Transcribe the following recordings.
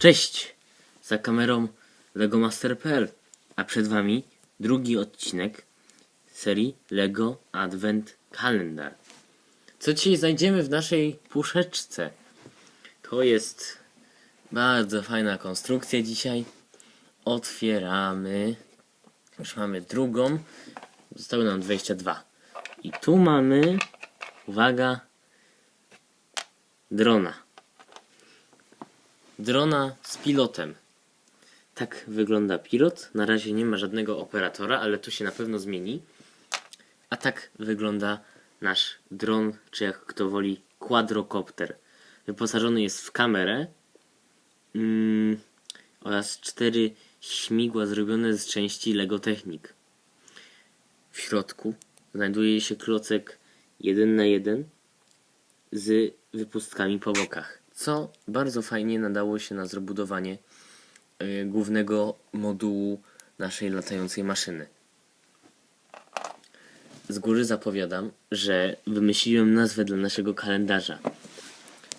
Cześć! Za kamerą LegoMaster.pl A przed Wami drugi odcinek serii LEGO Advent Calendar. Co dzisiaj znajdziemy w naszej puszeczce? To jest bardzo fajna konstrukcja dzisiaj. Otwieramy. Już mamy drugą. Zostały nam 22. I tu mamy, uwaga, drona. Drona z pilotem. Tak wygląda pilot. Na razie nie ma żadnego operatora, ale to się na pewno zmieni. A tak wygląda nasz dron, czy jak kto woli, quadrocopter. Wyposażony jest w kamerę mm, oraz cztery śmigła zrobione z części Lego Technik. W środku znajduje się klocek 1 na 1 z wypustkami po bokach, co bardzo fajnie nadało się na zbudowanie y, głównego modułu naszej latającej maszyny. Z góry zapowiadam, że wymyśliłem nazwę dla naszego kalendarza.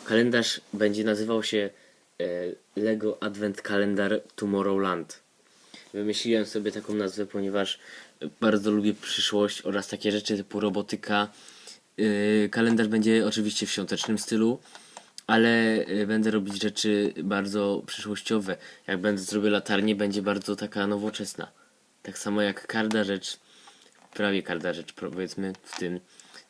Kalendarz będzie nazywał się e, Lego Advent Calendar Tomorrowland. Wymyśliłem sobie taką nazwę, ponieważ bardzo lubię przyszłość oraz takie rzeczy typu robotyka. Yy, kalendarz będzie oczywiście w świątecznym stylu, ale yy, będę robić rzeczy bardzo przyszłościowe. Jak będę zrobił latarnię, będzie bardzo taka nowoczesna. Tak samo jak każda rzecz, prawie każda rzecz, powiedzmy, w tym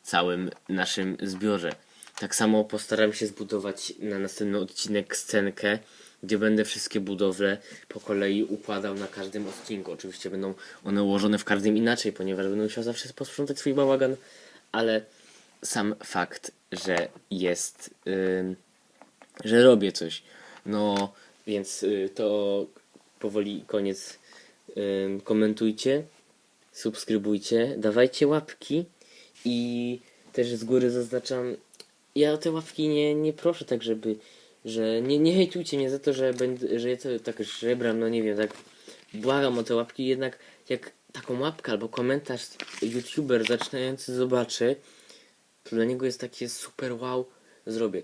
całym naszym zbiorze. Tak samo postaram się zbudować na następny odcinek scenkę, gdzie będę wszystkie budowle po kolei układał na każdym odcinku. Oczywiście będą one ułożone w każdym inaczej, ponieważ będę musiał zawsze posprzątać swój bałagan, ale sam fakt, że jest, że robię coś. No, więc y, to powoli koniec. Komentujcie, subskrybujcie, dawajcie łapki i też z góry zaznaczam, ja o te łapki nie, nie proszę tak, żeby, że nie, nie hejtujcie mnie za to, że będę, że ja to tak żebram, no nie wiem, tak błagam o te łapki, jednak jak taką łapkę albo komentarz youtuber zaczynający zobaczy, to dla niego jest takie super wow, zrobię.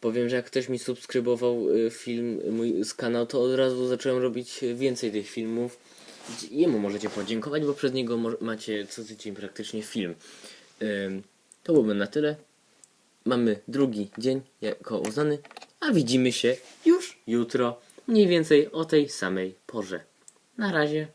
Powiem, że jak ktoś mi subskrybował y, film mój z kanału, to od razu zacząłem robić więcej tych filmów. Jemu możecie podziękować, bo przez niego macie co tydzień praktycznie film. To byłoby na tyle. Mamy drugi dzień jako uznany, a widzimy się już jutro, mniej więcej o tej samej porze. Na razie.